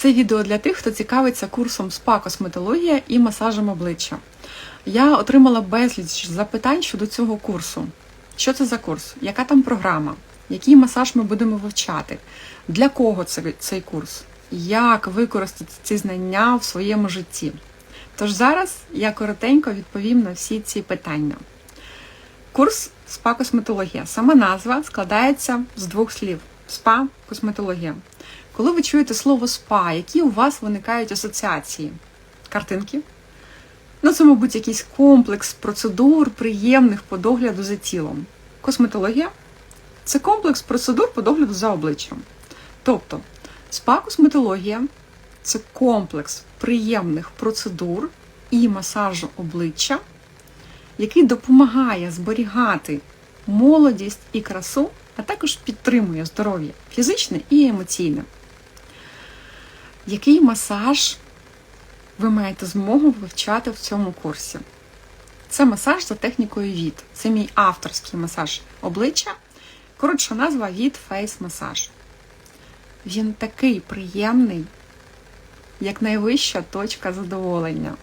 Це відео для тих, хто цікавиться курсом СПА косметологія і масажем обличчя. Я отримала безліч запитань щодо цього курсу. Що це за курс? Яка там програма? Який масаж ми будемо вивчати? Для кого це, цей курс? Як використати ці знання в своєму житті? Тож зараз я коротенько відповім на всі ці питання. Курс СПА косметологія. Сама назва складається з двох слів: СПА косметологія. Коли ви чуєте слово СПА, які у вас виникають асоціації? Картинки? Ну, це, мабуть, якийсь комплекс процедур, приємних по догляду за тілом. Косметологія це комплекс процедур по догляду за обличчям. Тобто, спа-косметологія це комплекс приємних процедур і масажу обличчя, який допомагає зберігати молодість і красу, а також підтримує здоров'я фізичне і емоційне. Який масаж ви маєте змогу вивчати в цьому курсі? Це масаж за технікою від. Це мій авторський масаж обличчя. Коротша назва від Face масаж. Він такий приємний, як найвища точка задоволення.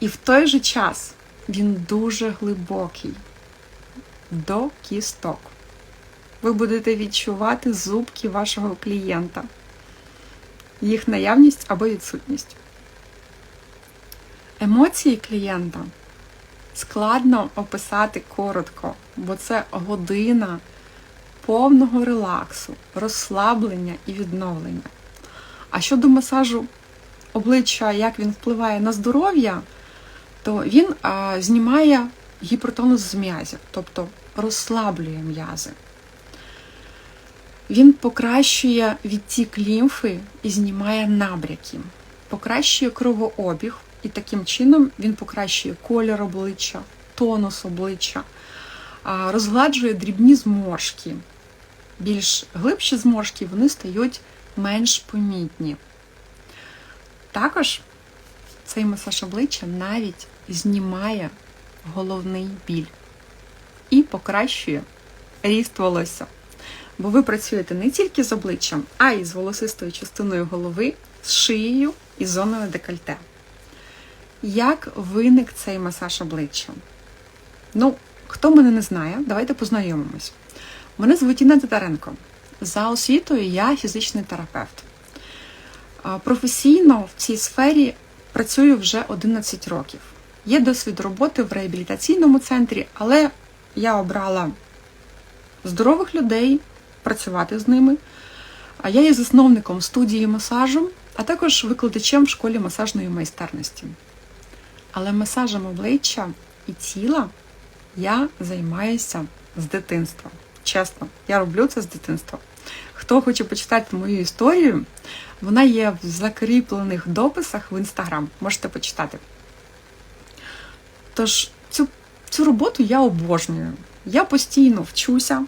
І в той же час він дуже глибокий до кісток. Ви будете відчувати зубки вашого клієнта, їх наявність або відсутність. Емоції клієнта складно описати коротко, бо це година повного релаксу, розслаблення і відновлення. А щодо масажу обличчя, як він впливає на здоров'я, то він а, знімає гіпертонус з м'язів, тобто розслаблює м'язи. Він покращує відтік лімфи і знімає набряки, покращує кровообіг, і таким чином він покращує колір обличчя, тонус обличчя, розгладжує дрібні зморшки. Більш глибші зморшки вони стають менш помітні. Також цей масаж обличчя навіть знімає головний біль і покращує ріст волосся. Бо ви працюєте не тільки з обличчям, а й з волосистою частиною голови, з шиєю і зоною декольте. Як виник цей масаж обличчя? Ну, хто мене не знає, давайте познайомимось. Мене звуть Інна Татаренко. За освітою я фізичний терапевт. Професійно в цій сфері працюю вже 11 років. Є досвід роботи в реабілітаційному центрі, але я обрала здорових людей, працювати з ними. Я є засновником студії масажу, а також викладачем в школі масажної майстерності. Але масажем обличчя і тіла я займаюся з дитинства. Чесно, я роблю це з дитинства. Хто хоче почитати мою історію, вона є в закріплених дописах в інстаграм. Можете почитати. Тож, цю, цю роботу я обожнюю. Я постійно вчуся,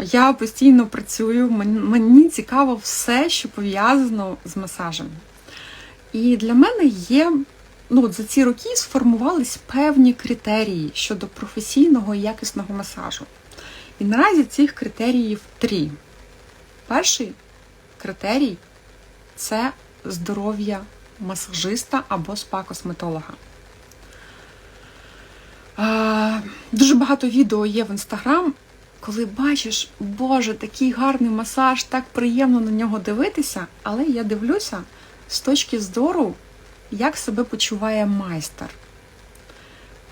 я постійно працюю, мені цікаво все, що пов'язано з масажем. І для мене є, ну за ці роки сформувались певні критерії щодо професійного і якісного масажу. І наразі цих критеріїв три. Перший критерій це здоров'я масажиста або спа-косметолога. Дуже багато відео є в інстаграм, коли бачиш, Боже, такий гарний масаж, так приємно на нього дивитися, але я дивлюся з точки зору, як себе почуває майстер.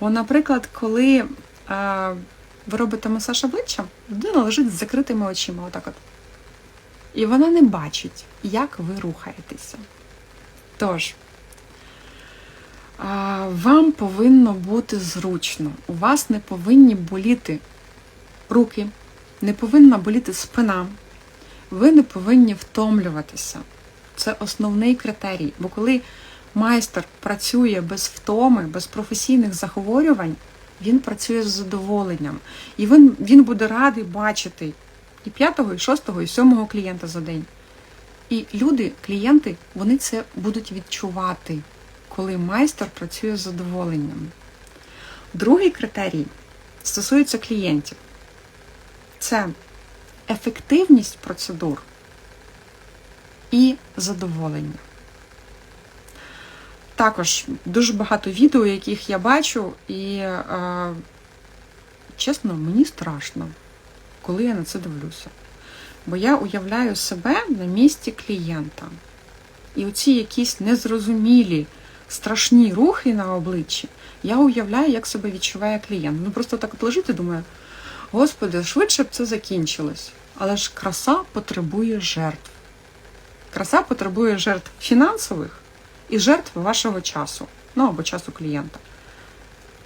Бо, наприклад, коли а, ви робите масаж обличчя, людина лежить з закритими очима, отак от. І вона не бачить, як ви рухаєтеся. Тож, вам повинно бути зручно. У вас не повинні боліти руки, не повинна боліти спина. Ви не повинні втомлюватися. Це основний критерій. Бо коли майстер працює без втоми, без професійних захворювань, він працює з задоволенням. І він, він буде радий бачити і п'ятого, і шостого, і сьомого клієнта за день. І люди, клієнти, вони це будуть відчувати, коли майстер працює з задоволенням. Другий критерій стосується клієнтів. Це ефективність процедур і задоволення. Також дуже багато відео, яких я бачу, і, е, чесно, мені страшно, коли я на це дивлюся. Бо я уявляю себе на місці клієнта. І оці якісь незрозумілі, страшні рухи на обличчі, я уявляю, як себе відчуває клієнт. Ну просто так от лежить і думаю, Господи, швидше б це закінчилось. Але ж краса потребує жертв. Краса потребує жертв фінансових і жертв вашого часу, ну або часу клієнта.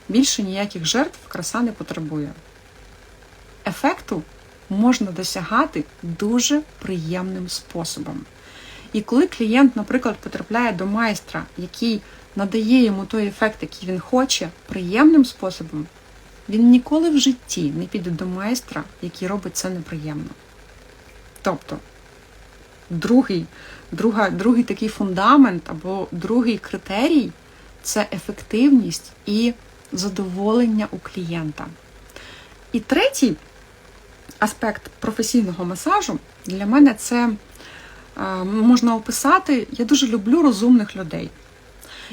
Більше ніяких жертв краса не потребує. Ефекту можна досягати дуже приємним способом. І коли клієнт, наприклад, потрапляє до майстра, який надає йому той ефект, який він хоче, приємним способом, він ніколи в житті не піде до майстра, який робить це неприємно. Тобто, другий, друга, другий такий фундамент або другий критерій це ефективність і задоволення у клієнта. І третій аспект професійного масажу для мене це е, можна описати. Я дуже люблю розумних людей.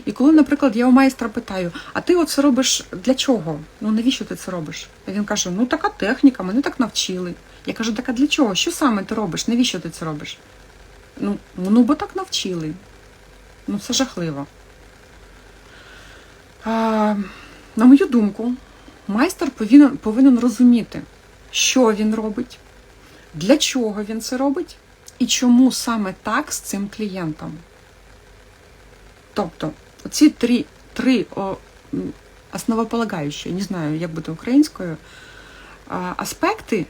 І коли, наприклад, я у майстра питаю, а ти оце робиш для чого? Ну навіщо ти це робиш? І він каже: Ну така техніка, мене так навчили. Я кажу, так а для чого? Що саме ти робиш? Навіщо ти це робиш? Ну, ну бо так навчили. Ну, це жахливо. А, на мою думку, майстер повинен, повинен розуміти, що він робить, для чого він це робить, і чому саме так з цим клієнтом. Тобто, оці три, три о, основополагаючі, не знаю, як буде українською, аспекти,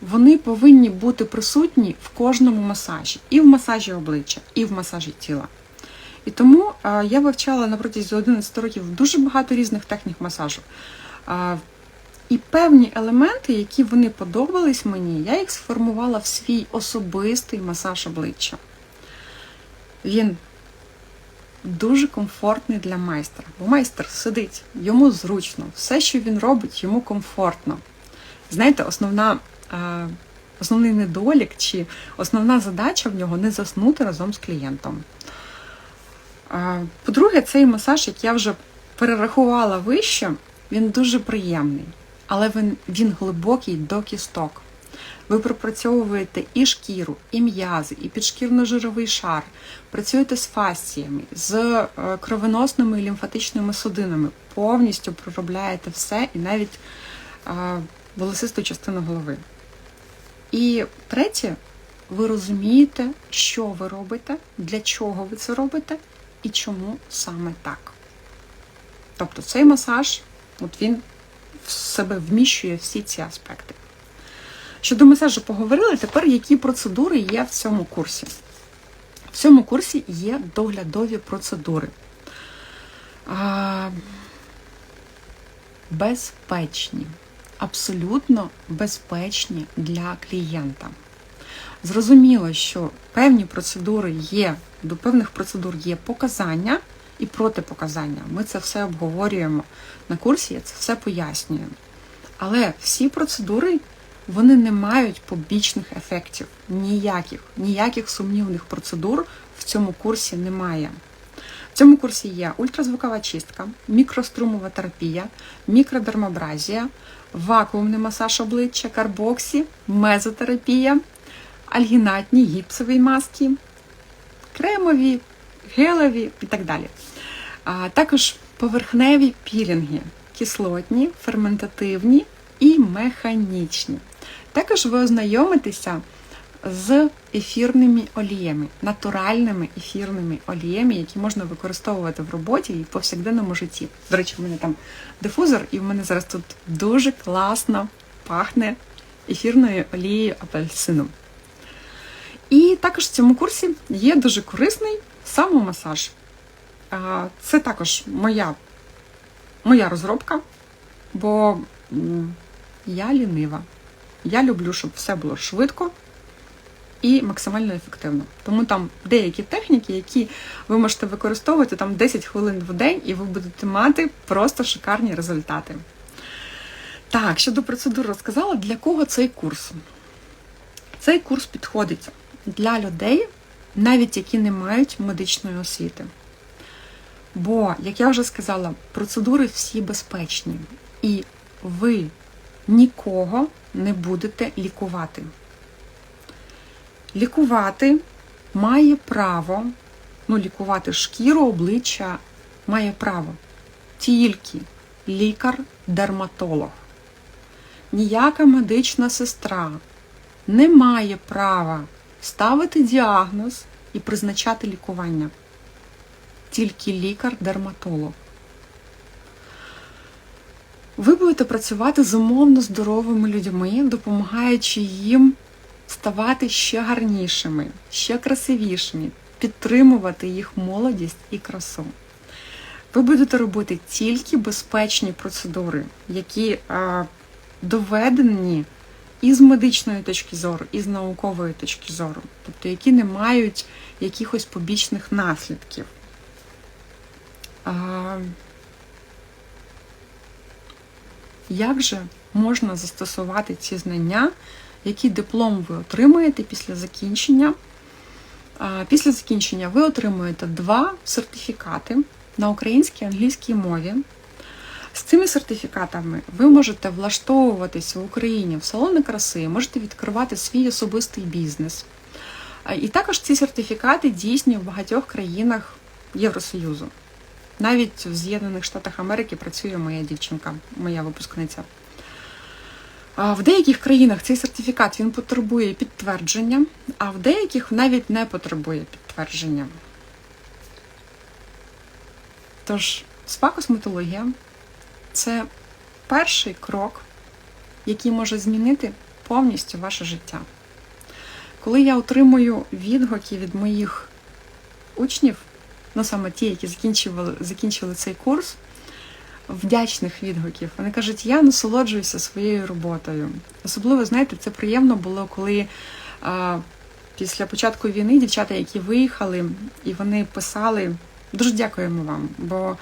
вони повинні бути присутні в кожному масажі. І в масажі обличчя, і в масажі тіла. І тому я вивчала на протязі 11 років дуже багато різних технік масажу. І певні елементи, які вони подобались мені, я їх сформувала в свій особистий масаж обличчя. Він дуже комфортний для майстра. Бо майстер сидить, йому зручно, все, що він робить, йому комфортно. Знаєте, основна, е, основний недолік чи основна задача в нього не заснути разом з клієнтом. Е, По-друге, цей масаж, як я вже перерахувала вище, він дуже приємний, але він, він глибокий до кісток. Ви пропрацьовуєте і шкіру, і м'язи, і підшкірно-жировий шар, працюєте з фасціями, з е, кровоносними і лімфатичними судинами, повністю проробляєте все і навіть е, волосисту частину голови. І третє, ви розумієте, що ви робите, для чого ви це робите і чому саме так. Тобто цей масаж, от він в себе вміщує всі ці аспекти. Щодо масажу поговорили, тепер які процедури є в цьому курсі. В цьому курсі є доглядові процедури. А, безпечні, абсолютно безпечні для клієнта. Зрозуміло, що певні процедури є, до певних процедур є показання і протипоказання. Ми це все обговорюємо на курсі, я це все пояснюю. Але всі процедури вони не мають побічних ефектів. Ніяких, ніяких сумнівних процедур в цьому курсі немає. В цьому курсі є ультразвукова чистка, мікрострумова терапія, мікродермабразія, вакуумний масаж обличчя, карбоксі, мезотерапія, альгінатні гіпсові маски, кремові, гелеві і так далі. А також поверхневі пілінги, кислотні, ферментативні і механічні. Також ви ознайомитеся з ефірними оліями, натуральними ефірними оліями, які можна використовувати в роботі і в повсякденному житті. До речі, в мене там дифузор, і в мене зараз тут дуже класно пахне ефірною олією апельсином. І також в цьому курсі є дуже корисний самомасаж. Це також моя, моя розробка, бо я лінива. Я люблю, щоб все було швидко і максимально ефективно. Тому там деякі техніки, які ви можете використовувати там 10 хвилин в день, і ви будете мати просто шикарні результати. Так, щодо процедур розказала, для кого цей курс? Цей курс підходить для людей, навіть які не мають медичної освіти. Бо, як я вже сказала, процедури всі безпечні, і ви нікого не будете лікувати. Лікувати має право, ну, лікувати шкіру, обличчя має право тільки лікар-дерматолог. Ніяка медична сестра не має права ставити діагноз і призначати лікування. Тільки лікар-дерматолог. Ви будете працювати з умовно здоровими людьми, допомагаючи їм ставати ще гарнішими, ще красивішими, підтримувати їх молодість і красу. Ви будете робити тільки безпечні процедури, які а, доведені і з медичної точки зору, і з наукової точки зору, тобто які не мають якихось побічних наслідків. А, як же можна застосувати ці знання, який диплом ви отримаєте після закінчення? Після закінчення ви отримуєте два сертифікати на українській і англійській мові. З цими сертифікатами ви можете влаштовуватися в Україні в салони краси, можете відкривати свій особистий бізнес. І також ці сертифікати дійсні в багатьох країнах Євросоюзу. Навіть в З'єднаних Штатах Америки працює моя дівчинка, моя випускниця. В деяких країнах цей сертифікат він потребує підтвердження, а в деяких навіть не потребує підтвердження. Тож, спа-косметологія це перший крок, який може змінити повністю ваше життя. Коли я отримую відгуки від моїх учнів, ну саме ті, які закінчували, закінчили цей курс, вдячних відгуків. Вони кажуть, я насолоджуюся своєю роботою. Особливо, знаєте, це приємно було, коли а, після початку війни дівчата, які виїхали, і вони писали, дуже дякуємо вам, бо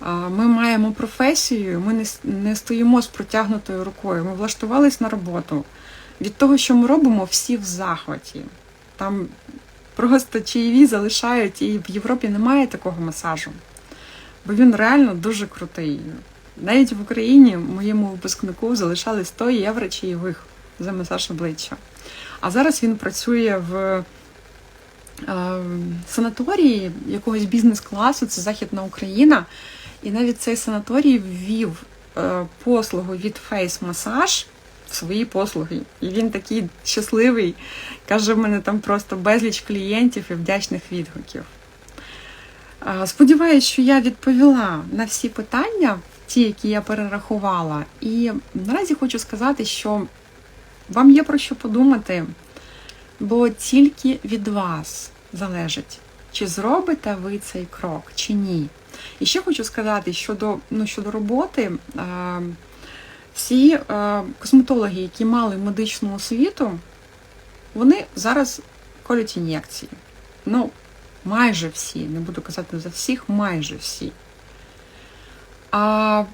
а, ми маємо професію, ми не, не стоїмо з протягнутою рукою. Ми влаштувались на роботу. Від того, що ми робимо, всі в захваті. Там просто чаєві залишають, і в Європі немає такого масажу. Бо він реально дуже крутий. Навіть в Україні моєму випускнику залишали 100 євро чаєвих за масаж обличчя. А зараз він працює в е, санаторії якогось бізнес-класу, це Західна Україна. І навіть цей санаторій ввів е, послугу від в свої послуги. І він такий щасливий. Каже, в мене там просто безліч клієнтів і вдячних відгуків. Сподіваюсь, що я відповіла на всі питання, ті, які я перерахувала. І наразі хочу сказати, що вам є про що подумати, бо тільки від вас залежить, чи зробите ви цей крок, чи ні. І ще хочу сказати, щодо ну, щодо роботи, всі косметологи, які мали медичну освіту, вони зараз колють ін'єкції. Ну, майже всі, не буду казати за всіх, майже всі. А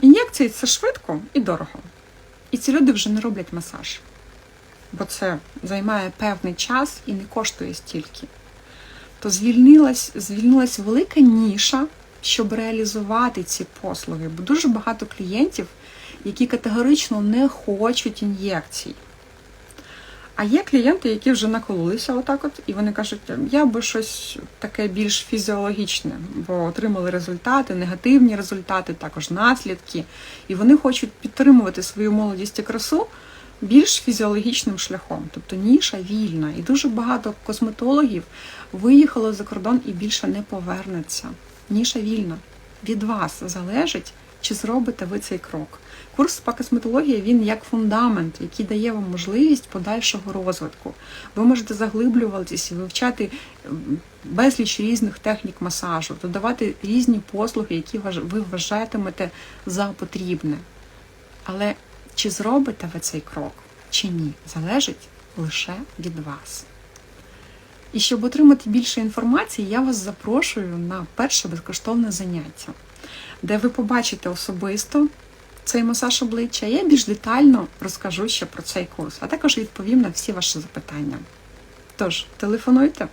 ін'єкції це швидко і дорого. І ці люди вже не роблять масаж, бо це займає певний час і не коштує стільки. То звільнилась, звільнилась велика ніша, щоб реалізувати ці послуги, бо дуже багато клієнтів, які категорично не хочуть ін'єкцій. А є клієнти, які вже накололися отак, от, і вони кажуть, я би щось таке більш фізіологічне, бо отримали результати, негативні результати, також наслідки. І вони хочуть підтримувати свою молодість і красу більш фізіологічним шляхом. Тобто ніша вільна. І дуже багато косметологів виїхало за кордон і більше не повернеться. Ніша вільна. Від вас залежить, чи зробите ви цей крок. Курс по косметології він як фундамент, який дає вам можливість подальшого розвитку. Ви можете заглиблюватися, вивчати безліч різних технік масажу, додавати різні послуги, які ви вважатимете за потрібне. Але чи зробите ви цей крок, чи ні, залежить лише від вас. І щоб отримати більше інформації, я вас запрошую на перше безкоштовне заняття, де ви побачите особисто цей масаж обличчя. Я більш детально розкажу ще про цей курс, а також відповім на всі ваші запитання. Тож, телефонуйте.